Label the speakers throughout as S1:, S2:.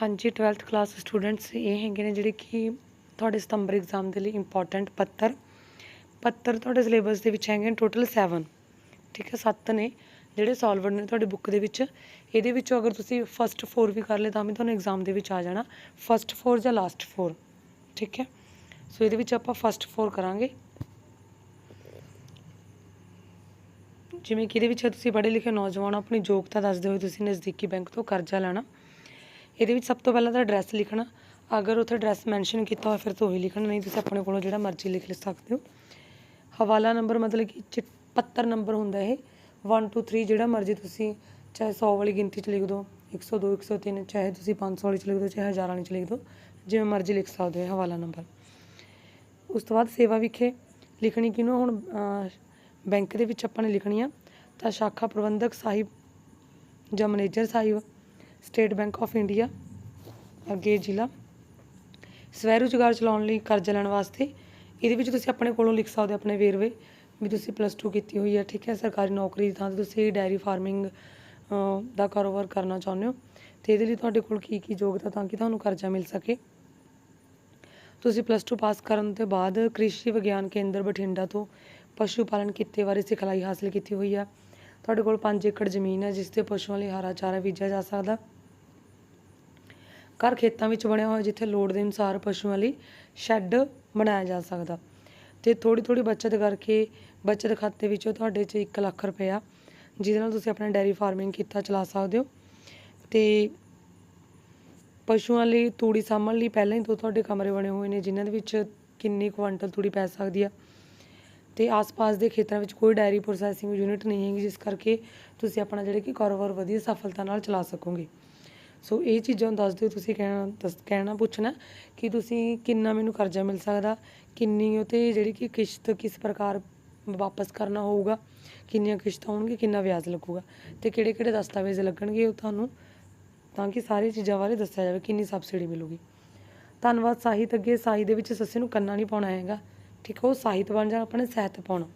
S1: ਹਾਂਜੀ 12th class students ਇਹ ਹੈਗੇ ਨੇ ਜਿਹੜੇ ਕਿ ਤੁਹਾਡੇ ਸਤੰਬਰ ਐਗਜ਼ਾਮ ਦੇ ਲਈ ਇੰਪੋਰਟੈਂਟ ਪੱਤਰ। ਪੱਤਰ ਤੁਹਾਡੇ ਸਿਲੇਬਸ ਦੇ ਵਿੱਚ ਹੈਗੇ ਟੋਟਲ 7 ਠੀਕ ਹੈ 7 ਨੇ ਜਿਹੜੇ ਸੋਲਵਰ ਨੇ ਤੁਹਾਡੀ ਬੁੱਕ ਦੇ ਵਿੱਚ। ਇਹਦੇ ਵਿੱਚੋਂ ਅਗਰ ਤੁਸੀਂ ਫਸਟ 4 ਵੀ ਕਰ ਲਏ, ਤਾਂ ਵੀ ਤੁਹਾਨੂੰ ਐਗਜ਼ਾਮ ਦੇ ਵਿੱਚ ਆ ਜਾਣਾ। ਫਸਟ 4 ਜਾਂ ਲਾਸਟ 4 ਠੀਕ ਹੈ? ਸੋ ਇਹਦੇ ਵਿੱਚ ਆਪਾਂ ਫਸਟ 4 ਕਰਾਂਗੇ। ਜਿਵੇਂ ਕਿ ਇਹਦੇ ਵਿੱਚ ਤੁਸੀਂ ਪੜ੍ਹੇ ਲਿਖੇ ਨੌਜਵਾਨ ਆਪਣੀ ਯੋਗਤਾ ਦੱਸਦੇ ਹੋਏ ਤੁਸੀਂ ਨਜ਼ਦੀਕੀ ਬੈਂਕ ਤੋਂ ਕਰਜ਼ਾ ਲੈਣਾ। ਇਹਦੇ ਵਿੱਚ ਸਭ ਤੋਂ ਪਹਿਲਾਂ ਤਾਂ ਐਡਰੈਸ ਲਿਖਣਾ। ਅਗਰ ਉੱਥੇ ਐਡਰੈਸ ਮੈਂਸ਼ਨ ਕੀਤਾ ਹੋਇਆ, ਫਿਰ ਤਾਂ ਉਹੀ ਲਿਖਣਾ, ਨਹੀਂ ਤੁਸੀਂ ਆਪਣੇ ਕੋਲੋਂ ਜਿਹੜਾ ਮਰਜ਼ੀ ਲਿਖ ਲਿਖ ਸਕਦੇ ਹੋ। ਹਵਾਲਾ ਨੰਬਰ ਮਤਲਬ ਕਿ ਚਿ- ਪੱਤਰ ਨੰਬਰ ਹੁੰਦਾ ਇਹ। 1 2 3 ਜਿਹੜਾ ਮਰਜ਼ੀ ਤੁਸੀਂ ਚਾਹੇ 100 ਵਾਲੀ ਗਿਣਤੀ ਚ ਲਿਖ ਦਿਓ 102 103 ਚਾਹੇ ਤੁਸੀਂ 500 ਵਾਲੀ ਚ ਲਿਖ ਦਿਓ ਚਾਹੇ ਹਜ਼ਾਰਾਂ ਵਾਲੀ ਚ ਲਿਖ ਦਿਓ ਜਿਵੇਂ ਮਰਜ਼ੀ ਲਿਖ ਸਕਦੇ ਹੋ ਹਵਾਲਾ ਨੰਬਰ ਉਸ ਤੋਂ ਬਾਅਦ ਸੇਵਾ ਵਿਖੇ ਲਿਖਣੀ ਕਿਹਨੂੰ ਹੁਣ ਬੈਂਕ ਦੇ ਵਿੱਚ ਆਪਾਂ ਨੇ ਲਿਖਣੀ ਆ ਤਾਂ ਸ਼ਾਖਾ ਪ੍ਰਬੰਧਕ ਸਾਹਿਬ ਜਾਂ ਮੈਨੇਜਰ ਸਾਹਿਬ। ਸਟੇਟ ਬੈਂਕ ਆਫ ਇੰਡੀਆ, ਅੱਗੇ ਜ਼ਿਲ੍ਹਾ। ਸਵੈ ਰੁਜ਼ਗਾਰ ਚਲਾਉਣ ਲਈ ਕਰਜ਼ਾ ਲੈਣ ਵਾਸਤੇ ਇਹਦੇ ਵਿੱਚ ਤੁਸੀਂ ਆਪਣੇ ਕੋਲੋਂ ਲਿਖ ਸਕਦੇ ਹੋ ਆਪਣੇ ਵੇਰਵੇ ਵੀ ਤੁਸੀਂ ਪਲੱਸ 2 ਕੀਤੀ ਹੋਈ ਹੈ, ਠੀਕ ਹੈ, ਸਰਕਾਰੀ ਨੌਕਰੀ ਦੀ ਥਾਂ ਤੇ ਤੁਸੀਂ ਡੈਰੀ ਫਾਰਮਿੰਗ ਦਾ ਕਾਰੋਬਾਰ ਕਰਨਾ ਚਾਹੁੰਦੇ ਹੋ। ਤੇ ਇਹਦੇ ਲਈ ਤੁਹਾਡੇ ਕੋਲ ਕੀ ਕੀ ਯੋਗਤਾ ਤਾਂ ਕਿ ਤੁਹਾਨੂੰ ਕਰਜ਼ਾ ਮਿਲ ਸਕੇ। ਤੁਸੀਂ ਪਲੱਸ 2 ਪਾਸ ਕਰਨ ਤੋਂ ਬਾਅਦ ਕ੍ਰਿਸ਼ੀ ਵਿਗਿਆਨ ਕੇਂਦਰ ਬਠਿੰਡਾ ਤੋਂ ਪਸ਼ੂ ਪਾਲਣ ਕਿੱਤੇ ਬਾਰੇ ਸਿਖਲਾਈ ਹਾਸਲ ਕੀਤੀ ਹੋਈ ਹੈ। ਤੁਹਾਡੇ ਕੋਲ 5 ਏਕੜ ਜ਼ਮੀਨ ਹੈ ਜਿਸ ਤੇ ਪਸ਼ੂਆਂ ਲਈ ਹਰਾ ਚਾਰਾ ਬੀਜਿਆ ਜਾ ਸਕਦਾ। ਘਰ ਖੇਤਾਂ ਵਿੱਚ ਬਣਿਆ ਹੋਇਆ, ਜਿੱਥੇ ਲੋੜ ਦੇ ਅਨੁਸਾਰ ਪਸ਼ੂਆਂ ਲਈ ਸ਼ੈੱਡ ਬਣਾਇਆ ਜਾ ਸਕਦਾ। ਤੇ ਥੋੜੀ ਥੋੜੀ ਬਚਤ ਕਰਕੇ, ਬਚਤ ਖਾਤੇ ਵਿੱਚੋਂ ਤੁਹਾਡੇ 'ਚ 1 ਲੱਖ ਰੁਪਇਆ, ਜਿਹਦੇ ਨਾਲ ਤੁਸੀਂ ਆਪਣਾ ਡੈਰੀ ਫਾਰਮਿੰਗ ਕੀਤਾ, ਚਲਾ ਸਕਦੇ ਹੋ। ਤੇ ਪਸ਼ੂਆਂ ਲਈ ਤੂੜੀ ਸਾਂਭਣ ਲਈ ਪਹਿਲਾਂ ਹੀ ਦੋ ਤੁਹਾਡੇ ਕਮਰੇ ਬਣੇ ਹੋਏ ਨੇ, ਜਿਨ੍ਹਾਂ ਦੇ ਵਿੱਚ ਕਿੰਨੀ ਕੁਆਂਟਲ ਤੂੜੀ ਪੈ ਸਕਦੀ ਆ। ਤੇ ਆਸ-ਪਾਸ ਦੇ ਖੇਤਰਾਂ ਵਿੱਚ ਕੋਈ ਡਾਇਰੀ ਪ੍ਰੋਸੈਸਿੰਗ ਯੂਨਿਟ ਨਹੀਂ ਹੈਗੀ, ਜਿਸ ਕਰਕੇ ਤੁਸੀਂ ਆਪਣਾ ਜਿਹੜਾ ਕਿ ਕਾਰੋਬਾਰ ਵਧੀਆ ਸਫਲਤਾ ਨਾਲ ਚਲਾ ਸਕੋਗੇ। ਸੋ ਇਹ ਚੀਜ਼ਾਂ ਨੂੰ ਦੱਸ ਦਿਓ, ਤੁਸੀਂ ਕਹਿਣਾ, ਦੱਸ, ਕਹਿਣਾ, ਪੁੱਛਣਾ ਕਿ ਤੁਸੀਂ ਕਿੰਨਾ ਮੈਨੂੰ ਕਰਜ਼ਾ ਮਿਲ ਸਕਦਾ, ਕਿੰਨੀ ਉਹ 'ਤੇ ਜਿਹੜੀ ਕਿ ਕਿਸ਼ਤ ਕਿਸ ਪ੍ਰਕਾਰ ਵਾਪਸ ਕਰਨਾ ਹੋਊਗਾ, ਕਿੰਨੀਆਂ ਕਿਸ਼ਤਾਂ ਹੋਣਗੀਆਂ, ਕਿੰਨਾ ਵਿਆਜ ਲੱਗੂਗਾ ਤੇ ਕਿਹੜੇ ਕਿਹੜੇ ਦਸਤਾਵੇਜ਼ ਲੱਗਣਗੇ ਉਹ ਤੁਹਾਨੂੰ ਤਾਂ ਕਿ ਸਾਰੀ ਚੀਜ਼ਾਂ ਬਾਰੇ ਦੱਸਿਆ ਜਾਵੇ, ਕਿੰਨੀ ਸਬਸਿਡੀ ਮਿਲੂਗੀ। ਧੰਨਵਾਦ ਸਾਹਿਤ ਅੱਗੇ ਸਾਈ ਦੇ ਵਿੱਚ ਸੱਸੇ ਨੂੰ ਕੰਨਾ ਨਹੀਂ ਪਾਉਣਾ ਹੈਗਾ। ਠੀਕ ਹੈ ਉਹ ਸਾਹਿਤ ਬਣ ਜਾ, ਆਪਣੇ ਸਾਹਿਤ ਪਾਉਣਾ।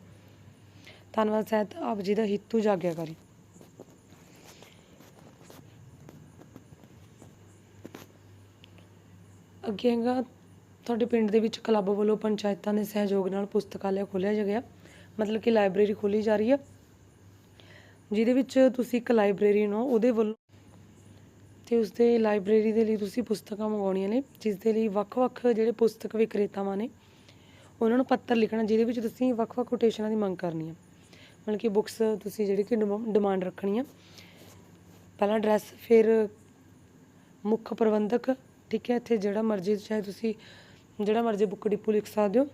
S1: ਧੰਨਵਾਦ ਸਾਹਿਤ, ਆਪ ਜੀ ਦਾ ਹਿੱਤੂ ਜਾਗਿਆ ਕਰੀ। ਅੱਗੇ ਹੈਗਾ, ਤੁਹਾਡੇ ਪਿੰਡ ਦੇ ਵਿੱਚ ਕਲੱਬ ਵੱਲੋਂ ਪੰਚਾਇਤਾਂ ਦੇ ਸਹਿਯੋਗ ਨਾਲ ਪੁਸਤਕਾਲਿਆ ਖੋਲ੍ਹਿਆ ਗਿਆ। ਮਤਲਬ ਕਿ ਲਾਇਬ੍ਰੇਰੀ ਖੋਲ੍ਹੀ ਜਾ ਰਹੀ ਹੈ ਜਿਹਦੇ ਵਿੱਚ ਤੁਸੀਂ ਇੱਕ ਲਾਇਬ੍ਰੇਰੀ ਨੂੰ, ਉਹਦੇ ਵੱਲੋਂ ਤੇ ਉਸ ਦੇ ਲਾਇਬ੍ਰੇਰੀ ਦੇ ਲਈ ਤੁਸੀਂ ਪੁਸਤਕਾਂ ਮੰਗਾਉਣੀਆਂ ਨੇ ਜਿਸ ਦੇ ਲਈ ਵੱਖ-ਵੱਖ ਜਿਹੜੇ ਪੁਸਤਕ ਵਿਕਰੇਤਾਵਾਂ ਨੇ ਉਹਨਾਂ ਨੂੰ ਪੱਤਰ ਲਿਖਣਾ, ਜਿਹਦੇ ਵਿੱਚ ਤੁਸੀਂ ਵੱਖ-ਵੱਖ ਕੋਟੇਸ਼ਨਾਂ ਦੀ ਮੰਗ ਕਰਨੀ ਹੈ ਮਤਲਬ ਕਿ ਬੁੱਕਸ ਤੁਸੀਂ ਜਿਹੜੀ ਕਿ ਡਿਮਾਂਡ ਰੱਖਣੀ ਆ। ਪਹਿਲਾ ਐਡਰੈਸ ਫਿਰ ਮੁੱਖ ਪ੍ਰਬੰਧਕ, ਠੀਕ ਹੈ, ਇੱਥੇ ਜਿਹੜਾ ਮਰਜ਼ੀ, ਚਾਹੇ ਤੁਸੀਂ ਜਿਹੜਾ ਮਰਜ਼ੀ ਬੁੱਕ ਡਿਪੂ ਲਿਖ ਸਕਦੇ ਹੋ।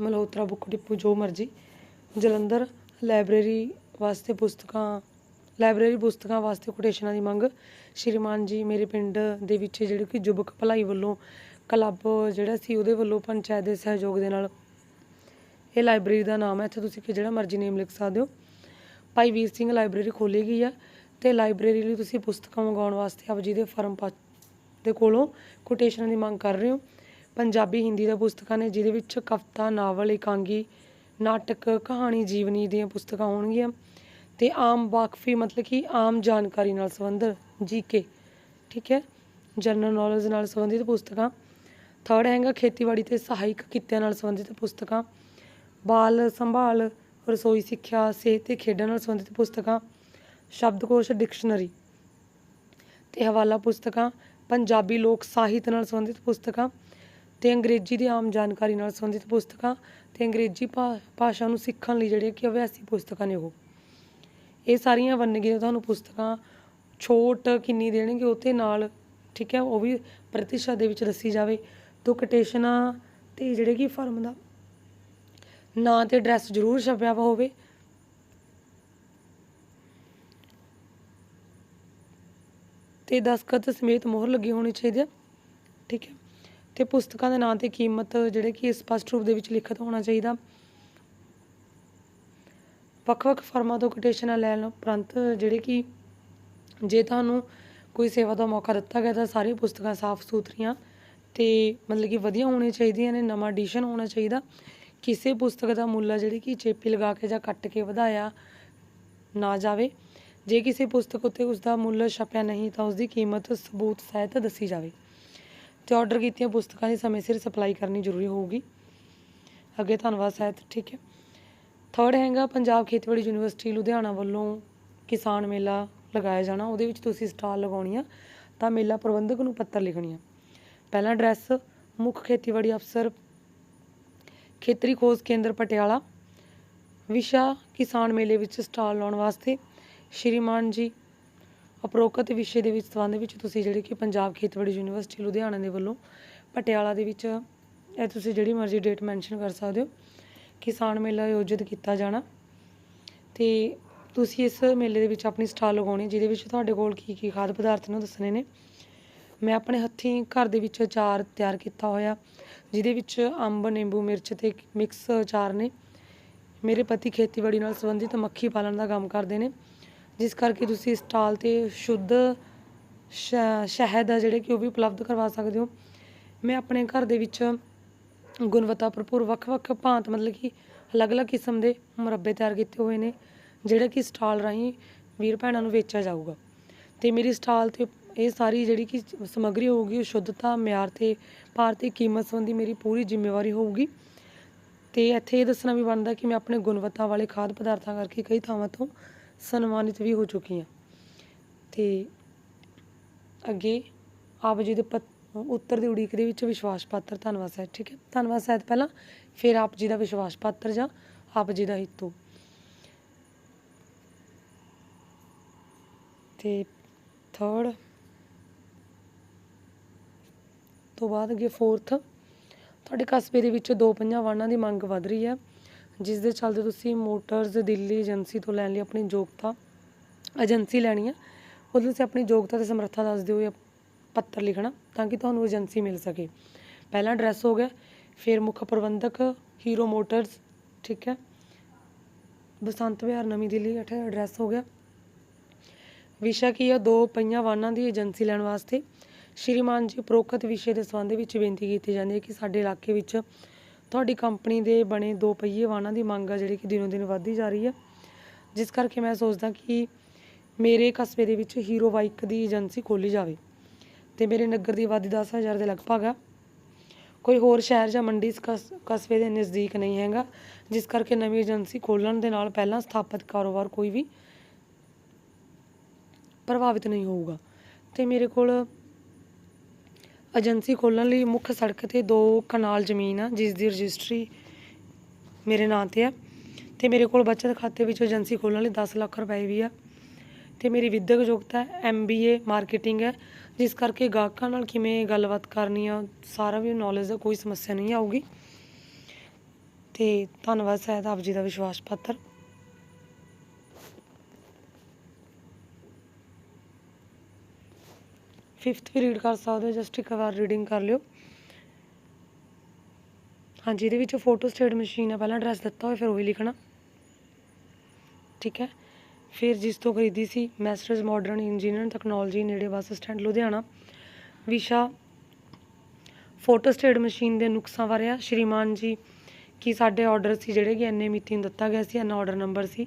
S1: ਮਲਹੋਤਰਾ ਬੁੱਕ ਡਿਪੂ ਜੋ ਮਰਜ਼ੀ। ਜਲੰਧਰ ਲਾਇਬ੍ਰੇਰੀ ਵਾਸਤੇ ਪੁਸਤਕਾਂ ਲਾਇਬ੍ਰੇਰੀ ਪੁਸਤਕਾਂ ਵਾਸਤੇ ਕੋਟੇਸ਼ਨਾਂ ਦੀ ਮੰਗ। ਸ਼੍ਰੀਮਾਨ ਜੀ, ਮੇਰੇ ਪਿੰਡ ਦੇ ਵਿੱਚ ਜਿਹੜੇ ਕਿ ਯੁਵਕ ਭਲਾਈ ਵੱਲੋਂ ਕਲੱਬ ਜਿਹੜਾ ਸੀ ਉਹਦੇ ਵੱਲੋਂ ਪੰਚਾਇਤ ਦੇ ਸਹਿਯੋਗ ਦੇ ਨਾਲ ਇਹ ਲਾਇਬ੍ਰੇਰੀ ਦਾ ਨਾਮ ਹੈ। ਇੱਥੇ ਤੁਸੀਂ ਕਿ ਜਿਹੜਾ ਮਰਜ਼ੀ ਨੇਮ ਲਿਖ ਸਕਦੇ ਹੋ। ਭਾਈ ਵੀਰ ਸਿੰਘ ਲਾਇਬ੍ਰੇਰੀ ਖੋਲ੍ਹੀ ਗਈ ਆ ਤੇ ਲਾਇਬ੍ਰੇਰੀ ਲਈ ਤੁਸੀਂ ਪੁਸਤਕਾਂ ਮੰਗਾਉਣ ਵਾਸਤੇ ਆਪ ਜੀ ਦੇ ਫਰਮ ਦੇ ਕੋਲੋਂ ਕੋਟੇਸ਼ਨਾਂ ਦੀ ਮੰਗ ਕਰ ਰਹੇ ਹੋ। ਪੰਜਾਬੀ, ਹਿੰਦੀ ਦਾ ਪੁਸਤਕਾਂ ਨੇ, ਜਿਹਦੇ ਵਿੱਚ ਕਵਿਤਾ, ਨਾਵਲ, ਇਕਾਂਗੀ, ਨਾਟਕ, ਕਹਾਣੀ, ਜੀਵਨੀ ਦੀਆਂ ਪੁਸਤਕਾਂ ਹੋਣਗੀਆਂ ਤੇ ਆਮ ਵਾਕਫੀ ਮਤਲਬ ਕਿ ਆਮ ਜਾਣਕਾਰੀ ਨਾਲ ਸੰਬੰਧਿਤ, ਜੀਕੇ, ਠੀਕ ਹੈ ਜਨਰਲ ਨੌਲੇਜ ਨਾਲ ਸੰਬੰਧਿਤ ਪੁਸਤਕਾਂ ਥਰਡ ਹੈਗਾ ਖੇਤੀਬਾੜੀ ਤੇ ਸਹਾਇਕ ਕਿੱਤਿਆਂ ਨਾਲ ਸੰਬੰਧਿਤ ਪੁਸਤਕਾਂ, ਬਾਲ ਸੰਭਾਲ, ਰਸੋਈ ਸਿੱਖਿਆ, ਸਿਹਤ ਤੇ ਖੇਡਾਂ ਨਾਲ ਸੰਬੰਧਿਤ ਪੁਸਤਕਾਂ, ਸ਼ਬਦਕੋਸ਼ ਡਿਕਸ਼ਨਰੀ ਤੇ ਹਵਾਲਾ ਪੁਸਤਕਾਂ, ਪੰਜਾਬੀ ਲੋਕ ਸਾਹਿਤ ਨਾਲ ਸੰਬੰਧਿਤ ਪੁਸਤਕਾਂ ਤੇ ਅੰਗਰੇਜ਼ੀ ਦੀ ਆਮ ਜਾਣਕਾਰੀ ਨਾਲ ਸੰਬੰਧਿਤ ਪੁਸਤਕਾਂ ਤੇ ਅੰਗਰੇਜ਼ੀ ਭਾ- ਭਾਸ਼ਾ ਨੂੰ ਸਿੱਖਣ ਲਈ ਜਿਹੜੇ ਕਿ ਅਭਿਆਸੀ ਪੁਸਤਕਾਂ ਨੇ ਉਹ। ਇਹ ਸਾਰੀਆਂ ਵੰਨਗੀਆਂ ਤੁਹਾਨੂੰ ਪੁਸਤਕਾਂ ਛੋਟ ਕਿੰਨੀ ਦੇਣਗੇ ਉਹਤੇ ਨਾਲ ਠੀਕ ਹੈ, ਉਹ ਵੀ ਪ੍ਰਤੀਸ਼ਤ ਦੇ ਵਿੱਚ ਦੱਸੀ ਜਾਵੇ। ਦੋ ਕੋਟੇਸ਼ਨਾਂ ਤੇ ਜਿਹੜੇ ਕਿ ਫਰਮ ਦਾ। ਨਾਂ ਤੇ ਐਡਰੈਸ ਜ਼ਰੂਰ ਛਪਿਆ ਵਾ ਹੋਵੇ। ਤੇ ਦਸਖਤ ਸਮੇਤ ਮੋਹਰ ਲੱਗੀ ਹੋਣੀ ਚਾਹੀਦੀ ਹੈ ਠੀਕ ਹੈ। ਤੇ ਪੁਸਤਕਾਂ ਦੇ ਨਾਂ ਤੇ ਕੀਮਤ ਜਿਹੜੇ ਕਿ ਸਪਸ਼ਟ ਰੂਪ ਦੇ ਵਿੱਚ ਲਿਖਤ ਹੋਣਾ ਚਾਹੀਦਾ। ਵੱਖ-ਵੱਖ ਫਰਮਾਂ ਤੋਂ ਕੋਟੇਸ਼ਨਾਂ ਲੈਣ ਉਪਰੰਤ ਜਿਹੜੇ ਕਿ ਜੇ ਤੁਹਾਨੂੰ ਕੋਈ ਸੇਵਾ ਦਾ ਮੌਕਾ ਦਿੱਤਾ ਗਿਆ ਤਾਂ ਸਾਰੀਆਂ ਪੁਸਤਕਾਂ ਸਾਫ਼ ਸੁਥਰੀਆਂ ਤੇ ਮਤਲਬ ਕਿ ਵਧੀਆ ਹੋਣੀਆਂ ਚਾਹੀਦੀਆਂ ਨੇ, ਨਵਾਂ ਐਡੀਸ਼ਨ ਹੋਣਾ ਚਾਹੀਦਾ। ਕਿਸੇ ਪੁਸਤਕ ਦਾ ਮੁੱਲ ਆ ਜਿਹੜੀ ਕਿ ਚੇਪੀ ਲਗਾ ਕੇ ਜਾਂ ਕੱਟ ਕੇ ਵਧਾਇਆ ਨਾ ਜਾਵੇ। ਜੇ ਕਿਸੇ ਪੁਸਤਕ ਉੱਤੇ ਉਸ ਦਾ ਮੁੱਲ ਛਪਿਆ ਨਹੀਂ ਤਾਂ ਉਸ ਦੀ ਕੀਮਤ ਸਬੂਤ ਸਹਿਤ ਦੱਸੀ ਜਾਵੇ। ਤੇ ਆਰਡਰ ਕੀਤੀਆਂ ਪੁਸਤਕਾਂ ਦੀ ਸਮੇਂ ਸਿਰ ਸਪਲਾਈ ਕਰਨੀ ਜ਼ਰੂਰੀ ਹੋਊਗੀ। ਅੱਗੇ ਧੰਨਵਾਦ ਸਹਿਤ, ਠੀਕ ਹੈ। ਥਰਡ ਹੈਗਾ ਪੰਜਾਬ ਖੇਤੀਬਾੜੀ ਯੂਨੀਵਰਸਿਟੀ ਲੁਧਿਆਣਾ ਵੱਲੋਂ ਕਿਸਾਨ ਮੇਲਾ ਲਗਾਇਆ ਜਾਣਾ। ਉਹਦੇ ਵਿੱਚ ਤੁਸੀਂ ਸਟਾਲ ਲਗਾਉਣੀ ਆ ਤਾਂ ਮੇਲਾ ਪ੍ਰਬੰਧਕ ਨੂੰ ਪੱਤਰ ਲਿਖਣੀ ਆ। ਪਹਿਲਾ ਐਡਰੈਸ ਮੁੱਖ ਖੇਤੀਬਾੜੀ ਅਫਸਰ ਖੇਤਰੀ ਖੋਜ ਕੇਂਦਰ ਪਟਿਆਲਾ, ਵਿਸ਼ਾ ਕਿਸਾਨ ਮੇਲੇ ਵਿੱਚ ਸਟਾਲ ਲਾਉਣ ਵਾਸਤੇ। ਸ਼੍ਰੀਮਾਨ ਜੀ ਉਪਰੋਕਤ ਵਿਸ਼ੇ ਦੇ ਵਿੱਚ ਸੰਬੰਧ ਵਿੱਚ ਤੁਸੀਂ ਜਿਹੜੇ ਕਿ ਪੰਜਾਬ ਖੇਤੀਬਾੜੀ ਯੂਨੀਵਰਸਿਟੀ ਲੁਧਿਆਣਾ ਦੇ ਵੱਲੋਂ ਪਟਿਆਲਾ ਦੇ ਵਿੱਚ ਇਹ ਤੁਸੀਂ ਜਿਹੜੀ ਮਰਜ਼ੀ ਡੇਟ ਮੈਂਸ਼ਨ ਕਰ ਸਕਦੇ ਹੋ। ਕਿਸਾਨ ਮੇਲਾ ਆਯੋਜਿਤ ਕੀਤਾ ਜਾਣਾ। ਤੇ ਤੁਸੀਂ ਇਸ ਮੇਲੇ ਦੇ ਵਿੱਚ ਆਪਣੀ ਸਟਾਲ ਲਗਾਉਣੀ ਜਿਹਦੇ ਵਿੱਚ ਤੁਹਾਡੇ ਕੋਲ ਕੀ ਕੀ ਖਾਦ ਪਦਾਰਥ ਨੇ ਉਹ ਦੱਸਣੇ ਨੇ। ਮੈਂ ਆਪਣੇ ਹੱਥੀਂ ਘਰ ਦੇ ਵਿੱਚ ਅਚਾਰ ਤਿਆਰ ਕੀਤਾ ਹੋਇਆ, ਜਿਹਦੇ ਵਿੱਚ ਅੰਬ, ਨਿੰਬੂ, ਮਿਰਚ ਤੇ ਮਿਕਸ ਅਚਾਰ ਨੇ। ਮੇਰੇ ਪਤੀ ਖੇਤੀਬਾੜੀ ਨਾਲ ਸੰਬੰਧਿਤ ਮੱਖੀ ਪਾਲਣ ਦਾ ਕੰਮ ਕਰਦੇ ਨੇ, ਜਿਸ ਕਰਕੇ ਤੁਸੀਂ ਸਟਾਲ ਤੇ ਸ਼ੁੱਧ ਸ਼- ਸ਼ਹਿਦ ਆ ਜਿਹੜੇ ਕਿ ਉਹ ਵੀ ਉਪਲਬਧ ਕਰਵਾ ਸਕਦੇ ਹੋ। ਮੈਂ ਆਪਣੇ ਘਰ ਦੇ ਵਿੱਚ ਗੁਣਵੱਤਾ ਭਰਪੂਰ ਵੱਖ-ਵੱਖ ਭਾਂਤ, ਮਤਲਬ ਕਿ ਅਲੱਗ-ਅਲੱਗ ਕਿਸਮ ਦੇ ਮੁਰੱਬੇ ਤਿਆਰ ਕੀਤੇ ਹੋਏ ਨੇ, ਜਿਹੜੇ ਕਿ ਸਟਾਲ ਰਾਹੀਂ ਵੀਰ ਭੈਣਾਂ ਨੂੰ ਵੇਚਿਆ ਜਾਊਗਾ। ਤੇ ਮੇਰੀ ਸਟਾਲ ਤੇ ਇਹ ਸਾਰੀ ਜਿਹੜੀ ਕਿ ਸਮੱਗਰੀ ਹੋਊਗੀ, ਉਹ ਸ਼ੁੱਧਤਾ, ਮਿਆਰ ਤੇ ਭਾਰ ਤੇ ਕੀਮਤ ਸੰਬੰਧੀ ਮੇਰੀ ਪੂਰੀ ਜ਼ਿੰਮੇਵਾਰੀ ਹੋਊਗੀ। ਤੇ ਇੱਥੇ ਇਹ ਦੱਸਣਾ ਵੀ ਬਣਦਾ ਕਿ ਮੈਂ ਆਪਣੇ ਗੁਣਵੱਤਾ ਵਾਲੇ ਖਾਦ ਪਦਾਰਥਾਂ ਕਰਕੇ ਕਈ ਥਾਵਾਂ ਤੋਂ ਸਨਮਾਨਿਤ ਵੀ ਹੋ ਚੁੱਕੀ ਹਾਂ। ਤੇ ਅੱਗੇ ਆਪ ਜੀ ਦੇ ਪਤ- ਉੱਤਰ ਦੀ ਉਡੀਕ ਦੇ ਵਿੱਚ ਵਿਸ਼ਵਾਸ ਪਾਤਰ ਧੰਨਵਾਦ ਸਾਹਿਬ ਠੀਕ ਹੈ? ਧੰਨਵਾਦ ਸਾਹਿਬ ਪਹਿਲਾਂ, ਫਿਰ ਆਪ ਜੀ ਦਾ ਵਿਸ਼ਵਾਸ ਪਾਤਰ ਜਾਂ ਆਪ ਜੀ ਦਾ ਹਿੱਤੂ ਤੇ ਥਰਡ ਤੋਂ ਬਾਅਦ ਅੱਗੇ ਫੋਰਥ ਤੁਹਾਡੇ ਕਸਬੇ ਦੇ ਵਿੱਚ ਦੋ ਪੰਜਾਂ ਵਾਹਨਾਂ ਦੀ ਮੰਗ ਵਧ ਰਹੀ ਹੈ, ਜਿਸ ਦੇ ਚੱਲਦੇ ਤੁਸੀਂ ਮੋਟਰਸ ਦਿੱਲੀ ਏਜੰਸੀ ਤੋਂ ਲੈਣ ਲਈ ਆਪਣੀ ਯੋਗਤਾ ਏਜੰਸੀ ਲੈਣੀ ਹੈ, ਉਹਦੇ ਤੁਸੀਂ ਆਪਣੀ ਯੋਗਤਾ ਤੇ ਸਮਰੱਥਾ ਦੱਸ ਦਿਓ ਜਾਂ ਪੱਤਰ ਲਿਖਣਾ ਤਾਂ ਕਿ ਤੁਹਾਨੂੰ ਏਜੰਸੀ ਮਿਲ ਸਕੇ। ਪਹਿਲਾ ਐਡਰੈਸ ਹੋ ਗਿਆ, ਫਿਰ ਮੁੱਖ ਪ੍ਰਬੰਧਕ ਹੀਰੋ ਮੋਟਰਸ ਠੀਕ ਹੈ। ਬਸੰਤ ਵਿਹਾਰ, ਨਵੀਂ ਦਿੱਲੀ, ਅੱਠ ਐਡਰੈਸ ਹੋ ਗਿਆ। ਵਿਸ਼ਾ ਕੀ ਹੈ? ਦੋ ਪਹੀਆਂ ਵਾਹਨਾਂ ਦੀ ਏਜੰਸੀ ਲੈਣ ਵਾਸਤੇ। ਸ਼੍ਰੀਮਾਨ ਜੀ ਉਪਰੋਕਤ ਵਿਸ਼ੇ ਦੇ ਸੰਬੰਧ ਵਿੱਚ ਬੇਨਤੀ ਕੀਤੀ ਜਾਂਦੀ ਹੈ ਕਿ ਸਾਡੇ ਇਲਾਕੇ ਵਿੱਚ ਤੁਹਾਡੀ ਕੰਪਨੀ ਦੇ ਬਣੇ ਦੋ ਪਹੀਏ ਵਾਹਨਾਂ ਦੀ ਮੰਗ ਆ ਜਿਹੜੀ ਕਿ ਦਿਨੋ ਦਿਨ ਵੱਧਦੀ ਜਾ ਰਹੀ ਹੈ। ਜਿਸ ਕਰਕੇ ਮੈਂ ਸੋਚਦਾ ਕਿ ਮੇਰੇ ਕਸਬੇ ਦੇ ਵਿੱਚ ਹੀਰੋ ਬਾਈਕ ਦੀ ਏਜੰਸੀ ਖੋਲੀ ਜਾਵੇ ਤੇ ਮੇਰੇ ਨਗਰ ਦੀ ਆਬਾਦੀ 10000 ਦੇ ਲਗਭਗ ਆ। ਕੋਈ ਹੋਰ ਸ਼ਹਿਰ ਜਾਂ ਮੰਡੀ ਇਸ ਕਸ- ਕਸਬੇ ਦੇ ਨਜ਼ਦੀਕ ਨਹੀਂ ਹੈਗਾ, ਜਿਸ ਕਰਕੇ ਨਵੀਂ ਏਜੰਸੀ ਖੋਲਣ ਦੇ ਨਾਲ ਪਹਿਲਾਂ ਸਥਾਪਿਤ ਕਾਰੋਬਾਰ ਕੋਈ ਵੀ ਪ੍ਰਭਾਵਿਤ ਨਹੀਂ ਹੋਊਗਾ। ਤੇ ਮੇਰੇ ਕੋਲ ਏਜੰਸੀ ਖੋਲਣ ਲਈ ਮੁੱਖ ਸੜਕ ਤੇ ਦੋ ਕਨਾਲ ਜ਼ਮੀਨ ਆ, ਜਿਸ ਦੀ ਰਜਿਸਟਰੀ ਮੇਰੇ ਨਾਂ ਤੇ ਆ। ਤੇ ਮੇਰੇ ਕੋਲ ਬਚਤ ਖਾਤੇ ਵਿੱਚ ਏਜੰਸੀ ਖੋਲਣ ਲਈ 10 ਲੱਖ ਰੁਪਏ ਵੀ ਆ। ਤੇ ਮੇਰੀ ਵਿਦਿਅਕ ਯੋਗਤਾ ਐਮਬੀਏ ਮਾਰਕੀਟਿੰਗ ਹੈ ਜਿਸ ਕਰਕੇ ਗਾਹਕਾਂ ਨਾਲ ਕਿਵੇਂ ਗੱਲਬਾਤ ਕਰਨੀ ਆ, ਸਾਰਾ ਵੀ ਨੌਲੇਜ ਦਾ ਕੋਈ ਸਮੱਸਿਆ ਨਹੀਂ ਆਊਗੀ। ਤੇ ਧੰਨਵਾਦ ਸਹਿਤ ਆਪ ਜੀ ਦਾ ਵਿਸ਼ਵਾਸ ਪਾਤਰ। ਫਿਫਥ ਵੀ ਰੀਡ ਕਰ ਸਕਦੇ ਹੋ ਜਸਟ ਇੱਕ ਵਾਰ ਰੀਡਿੰਗ ਕਰ ਲਿਓ। ਹਾਂਜੀ, ਇਹਦੇ ਵਿੱਚ ਫੋਟੋ ਸਟੇਟ ਮਸ਼ੀਨ ਆ, ਪਹਿਲਾਂ ਐਡਰੈਸ ਦਿੱਤਾ ਹੋਇਆ, ਫਿਰ ਉਹੀ ਲਿਖਣਾ। ਠੀਕ ਹੈ? ਫਿਰ ਜਿਸ ਤੋਂ ਖਰੀਦੀ ਸੀ ਮੈਸਟਰਸ ਮਾਡਰਨ ਇੰਜੀਨੀਅਰਿੰਗ ਟੈਕਨੋਲੋਜੀ ਨੇੜੇ ਬੱਸ ਸਟੈਂਡ ਲੁਧਿਆਣਾ। ਵਿਸ਼ਾ ਫੋਟੋ ਸਟੇਟ ਮਸ਼ੀਨ ਦੇ ਨੁਕਸਾਂ ਬਾਰੇ ਆ। ਸ਼੍ਰੀਮਾਨ ਜੀ, ਕੀ ਸਾਡੇ ਆਰਡਰ ਸੀ, ਜਿਹੜੇ ਕਿ ਇੰਨੇ ਮਿਤੀ ਨੂੰ ਦਿੱਤਾ ਗਿਆ ਸੀ, ਇੰਨਾ ਆਰਡਰ ਨੰਬਰ ਸੀ।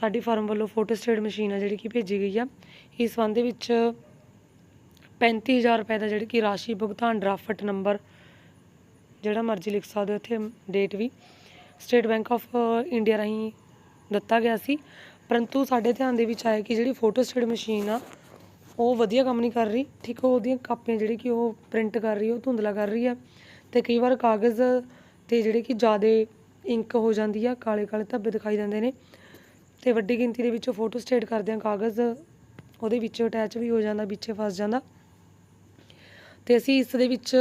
S1: ਸਾਡੀ ਫਰਮ ਵੱਲੋਂ ਫੋਟੋ ਸਟੇਟ ਮਸ਼ੀਨ ਆ, ਜਿਹੜੀ ਕਿ ਭੇਜੀ ਗਈ ਆ। ਇਸ ਸੰਬੰਧ ਦੇ ਵਿੱਚ 35000 ਰੁਪਏ ਦਾ ਜਿਹੜੀ ਕਿ ਰਾਸ਼ੀ ਭੁਗਤਾਨ ਡਰਾਫਟ ਨੰਬਰ, ਜਿਹੜਾ ਮਰਜ਼ੀ ਲਿਖ ਸਕਦੇ ਹੋ ਇੱਥੇ ਡੇਟ ਵੀ, ਸਟੇਟ ਬੈਂਕ ਆਫ ਇੰਡੀਆ ਰਾਹੀਂ ਦਿੱਤਾ ਗਿਆ ਸੀ। ਪਰੰਤੂ ਸਾਡੇ ਧਿਆਨ ਦੇ ਵਿੱਚ ਆਇਆ ਕਿ ਜਿਹੜੀ ਫੋਟੋ ਸਟੇਟ ਮਸ਼ੀਨ ਆ, ਉਹ ਵਧੀਆ ਕੰਮ ਨਹੀਂ ਕਰ ਰਹੀ। ਠੀਕ ਉਹਦੀਆਂ ਕਾਪੀਆਂ ਜਿਹੜੀ ਕਿ ਉਹ ਪ੍ਰਿੰਟ ਕਰ ਰਹੀ ਉਹ ਧੁੰਦਲਾ ਕਰ ਰਹੀ ਆ। ਤੇ ਕਈ ਵਾਰ ਕਾਗਜ਼ ਤੇ ਜਿਹੜੇ ਕਿ ਜ਼ਿਆਦਾ ਇੰਕ ਹੋ ਜਾਂਦੀ ਆ, ਕਾਲੇ ਕਾਲੇ ਧੱਬੇ ਦਿਖਾਈ ਦਿੰਦੇ ਨੇ। ਤੇ ਵੱਡੀ ਗਿਣਤੀ ਦੇ ਵਿੱਚ ਫੋਟੋ ਸਟੇਟ ਕਰਦੇ ਆ, ਕਾਗਜ਼ ਉਹਦੇ ਵਿੱਚ ਅਟੈਚ ਵੀ ਹੋ ਜਾਂਦਾ ਵਿੱਚੇ ਫਸ ਜਾਂਦਾ। ਤੇ ਅਸੀਂ ਇਸ ਦੇ ਵਿੱਚ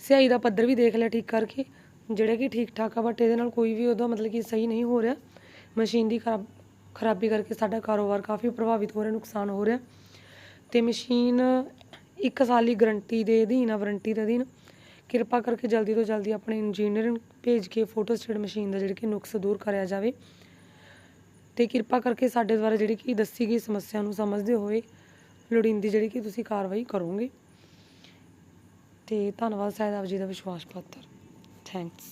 S1: ਸਿਆਹੀ ਦਾ ਪੱਧਰ ਵੀ ਦੇਖ ਲਿਆ ਠੀਕ ਕਰਕੇ, ਜਿਹੜਾ ਕਿ ਠੀਕ ਠਾਕ ਆ ਬਟ ਇਹਦੇ ਨਾਲ ਕੋਈ ਵੀ ਉਹਦਾ ਮਤਲਬ ਕਿ ਸਹੀ ਨਹੀਂ ਹੋ ਰਿਹਾ। ਮਸ਼ੀਨ ਦੀ ਖਰਾਬ, ਖਰਾਬੀ ਕਰਕੇ ਸਾਡਾ ਕਾਰੋਬਾਰ ਕਾਫੀ ਪ੍ਰਭਾਵਿਤ ਹੋ ਰਿਹਾ, ਨੁਕਸਾਨ ਹੋ ਰਿਹਾ। ਤੇ ਮਸ਼ੀਨ ਇੱਕ ਸਾਲ ਦੀ ਗਰੰਟੀ ਦੇ ਅਧੀਨ ਆ ਵਾਰੰਟੀ ਦੇ ਅਧੀਨ। ਕਿਰਪਾ ਕਰਕੇ ਜਲਦੀ ਤੋਂ ਜਲਦੀ ਆਪਣੇ ਇੰਜੀਨੀਅਰ ਭੇਜ ਕੇ ਫੋਟੋ ਸਟੇਟ ਮਸ਼ੀਨ ਦਾ ਜਿਹੜਾ ਕਿ ਨੁਕਸ ਦੂਰ ਕਰਿਆ ਜਾਵੇ। ਤੇ ਕਿਰਪਾ ਕਰਕੇ ਸਾਡੇ ਦੁਆਰਾ ਜਿਹੜੀ ਕਿ ਦੱਸੀ ਗਈ ਸਮੱਸਿਆ ਨੂੰ ਸਮਝਦੇ ਹੋਏ ਲੋੜੀਂਦੀ ਜਿਹੜੀ ਕਿ ਤੁਸੀਂ ਕਾਰਵਾਈ ਕਰੋਗੇ। ਤੇ ਧੰਨਵਾਦ ਸਾਹਿਬ ਆਪ ਜੀ ਦਾ ਵਿਸ਼ਵਾਸ ਪਾਤਰ। ਥੈਂਕਸ